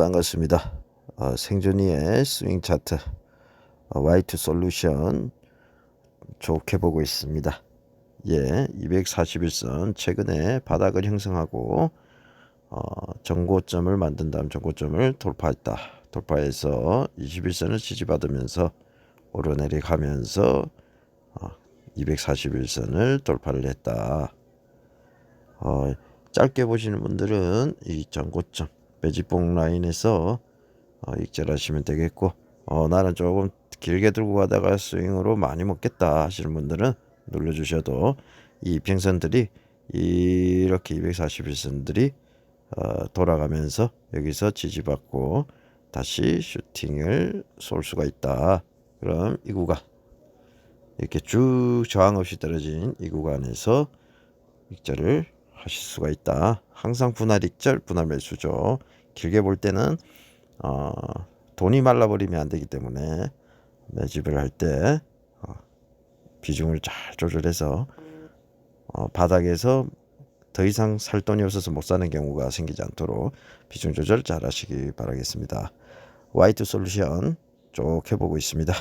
반갑습니다. 어, 생존이의 스윙 차트 어, 화이트 솔루션 좋게 보고 있습니다. 예, 241선 최근에 바닥을 형성하고 어, 정고점을 만든 다음 정고점을 돌파했다. 돌파해서 21선을 지지받으면서 오르내려가면서 어, 241선을 돌파를 했다. 어, 짧게 보시는 분들은 이 정고점 매집봉 라인에서 어, 익절하시면 되겠고 어, 나는 조금 길게 들고 가다가 스윙으로 많이 먹겠다 하시는 분들은 눌러주셔도 이 평선들이 이렇게 241선들이 어, 돌아가면서 여기서 지지받고 다시 슈팅을 쏠 수가 있다. 그럼 이 구간 이렇게 쭉 저항 없이 떨어진 이 구간에서 익절을 하실 수가 있다. 항상 분할 익절, 분할 매수죠. 길게 볼 때는 어, 돈이 말라버리면 안 되기 때문에 매집을 할때 어, 비중을 잘 조절해서 어, 바닥에서 더 이상 살 돈이 없어서 못 사는 경우가 생기지 않도록 비중 조절 잘 하시기 바라겠습니다. 화이트 솔루션 쭉 해보고 있습니다.